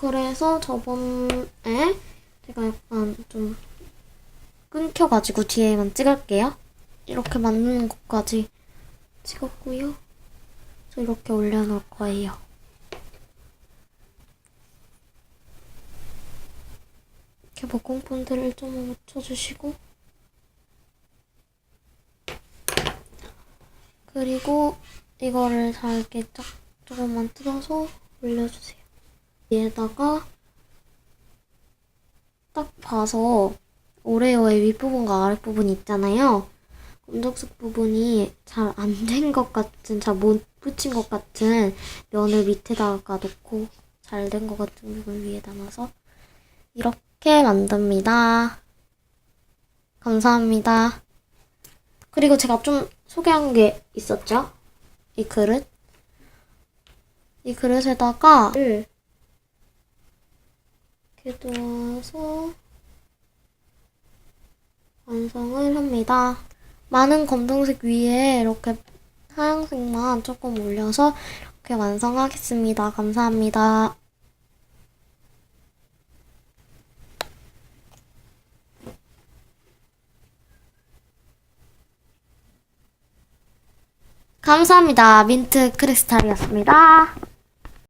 그래서 저번에 제가 약간 좀 끊겨가지고 뒤에만 찍을게요. 이렇게 만드는 것까지 찍었고요. 저 이렇게 올려놓을 거예요. 이렇게 목공본들을 좀 묻혀주시고 그리고 이거를 잘게 쫙 조금만 뜯어서 올려주세요. 위에다가 딱 봐서 오레오의 윗부분과 아랫부분 있잖아요. 검정색 부분이 잘 안 된 것 같은, 잘 못 붙인 것 같은 면을 밑에다가 놓고 잘 된 것 같은 부분 위에다 놔서 이렇게 만듭니다. 감사합니다. 그리고 제가 좀 소개한 게 있었죠? 이 그릇. 이 그릇에다가 이렇게 놓아서 완성을 합니다. 많은 검정색 위에 이렇게 하얀색만 조금 올려서 이렇게 완성하겠습니다. 감사합니다. 감사합니다. 민트 크리스탈이었습니다.